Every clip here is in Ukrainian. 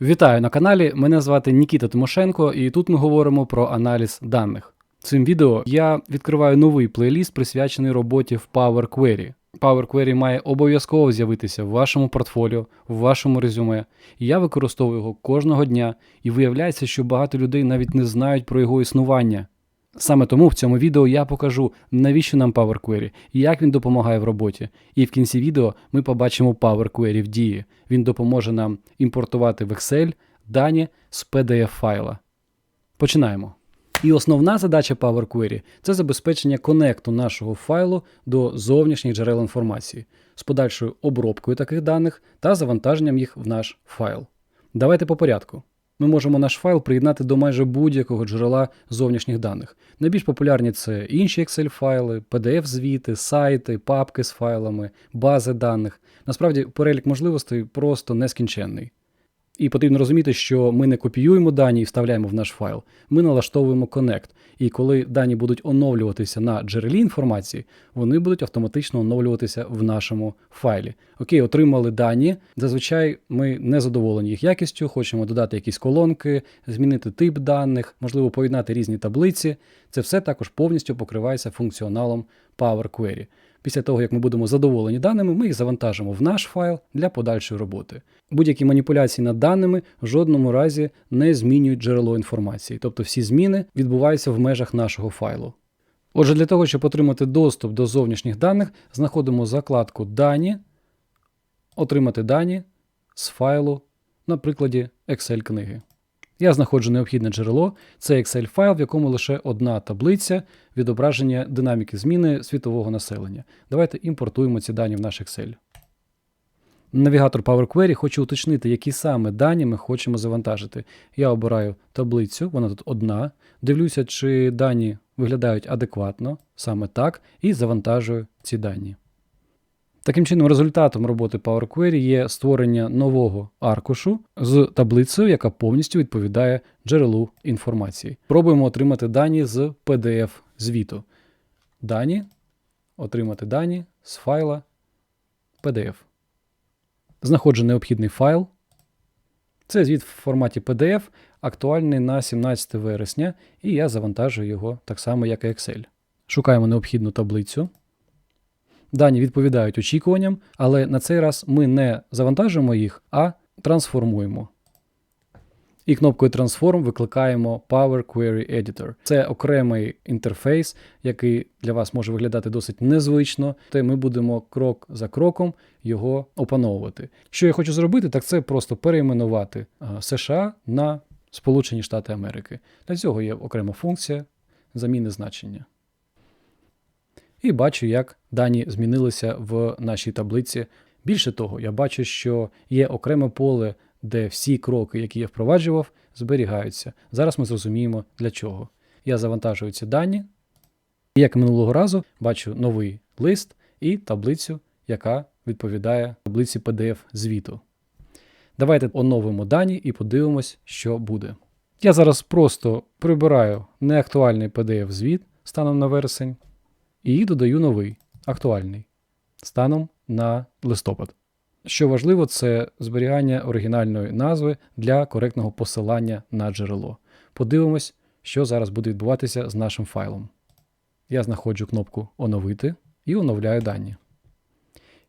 Вітаю на каналі. Мене звати Нікіта Тимошенко, і тут ми говоримо про аналіз даних. Цим відео я відкриваю новий плейліст, присвячений роботі в Power Query. Power Query має обов'язково з'явитися в вашому портфоліо, в вашому резюме. Я використовую його кожного дня, і виявляється, що багато людей навіть не знають про його існування. Саме тому в цьому відео я покажу, навіщо нам Power Query, як він допомагає в роботі. І в кінці відео ми побачимо Power Query в дії. Він допоможе нам імпортувати в Excel дані з PDF файла. Починаємо. І основна задача Power Query – це забезпечення конекту нашого файлу до зовнішніх джерел інформації з подальшою обробкою таких даних та завантаженням їх в наш файл. Давайте по порядку. Ми можемо наш файл приєднати до майже будь-якого джерела зовнішніх даних. Найбільш популярні це інші Excel-файли, PDF-звіти, сайти, папки з файлами, бази даних. Насправді, перелік можливостей просто нескінченний. І потрібно розуміти, що ми не копіюємо дані і вставляємо в наш файл. Ми налаштовуємо Connect. І коли дані будуть оновлюватися на джерелі інформації, вони будуть автоматично оновлюватися в нашому файлі. Окей, отримали дані. Зазвичай ми не задоволені їх якістю, хочемо додати якісь колонки, змінити тип даних, можливо, поєднати різні таблиці. Це все також повністю покривається функціоналом Power Query. Після того, як ми будемо задоволені даними, ми їх завантажимо в наш файл для подальшої роботи. Будь-які маніпуляції над даними в жодному разі не змінюють джерело інформації, тобто всі зміни відбуваються в межах нашого файлу. Отже, для того, щоб отримати доступ до зовнішніх даних, знаходимо закладку Дані, отримати дані з файлу на прикладі Excel книги. Я знаходжу необхідне джерело, це Excel файл, в якому лише одна таблиця відображення динаміки зміни світового населення. Давайте імпортуємо ці дані в наш Excel. Навігатор Power Query хоче уточнити, які саме дані ми хочемо завантажити. Я обираю таблицю, вона тут одна. Дивлюся, чи дані виглядають адекватно, саме так, і завантажую ці дані. Таким чином, результатом роботи Power Query є створення нового аркушу з таблицею, яка повністю відповідає джерелу інформації. Пробуємо отримати дані з PDF-звіту. Дані, отримати дані з файла PDF. Знаходжу необхідний файл. Це звіт в форматі PDF, актуальний на 17 вересня, і я завантажую його так само, як і Excel. Шукаємо необхідну таблицю. Дані відповідають очікуванням, але на цей раз ми не завантажуємо їх, а трансформуємо. І кнопкою Transform викликаємо Power Query Editor. Це окремий інтерфейс, який для вас може виглядати досить незвично, то ми будемо крок за кроком його опановувати. Що я хочу зробити, так це просто перейменувати США на Сполучені Штати Америки. Для цього є окрема функція заміни значення. І бачу, як дані змінилися в нашій таблиці. Більше того, я бачу, що є окреме поле, де всі кроки, які я впроваджував, зберігаються. Зараз ми зрозуміємо для чого. Я завантажую ці дані, і як минулого разу, бачу новий лист і таблицю, яка відповідає таблиці PDF-звіту. Давайте оновимо дані і подивимось, що буде. Я зараз просто прибираю неактуальний PDF-звіт станом на вересень і додаю новий, актуальний, станом на листопад. Що важливо, це зберігання оригінальної назви для коректного посилання на джерело. Подивимось, що зараз буде відбуватися з нашим файлом. Я знаходжу кнопку Оновити і оновляю дані.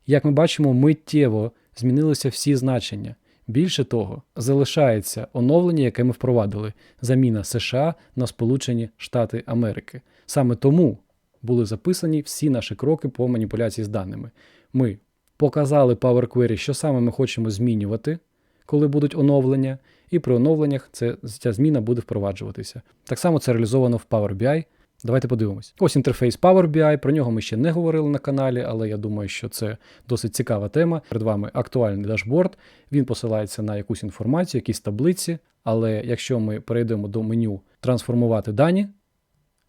Як ми бачимо, миттєво змінилися всі значення. Більше того, залишається оновлення, яке ми впровадили заміна США на Сполучені Штати Америки. Саме тому були записані всі наші кроки по маніпуляції з даними. Ми показали Power Query, що саме ми хочемо змінювати, коли будуть оновлення, і при оновленнях це, ця зміна буде впроваджуватися. Так само це реалізовано в Power BI. Давайте подивимось. Ось інтерфейс Power BI, про нього ми ще не говорили на каналі, але я думаю, що це досить цікава тема. Перед вами актуальний дашборд. Він посилається на якусь інформацію, якісь таблиці. Але якщо ми перейдемо до меню Трансформувати дані,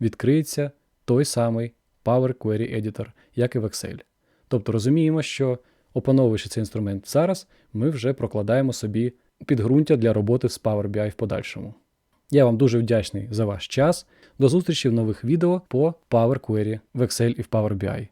відкриється той самий Power Query Editor, як і в Excel. Тобто розуміємо, що опановуючи цей інструмент зараз, ми вже прокладаємо собі підґрунтя для роботи з Power BI в подальшому. Я вам дуже вдячний за ваш час. До зустрічі в нових відео по Power Query в Excel і в Power BI.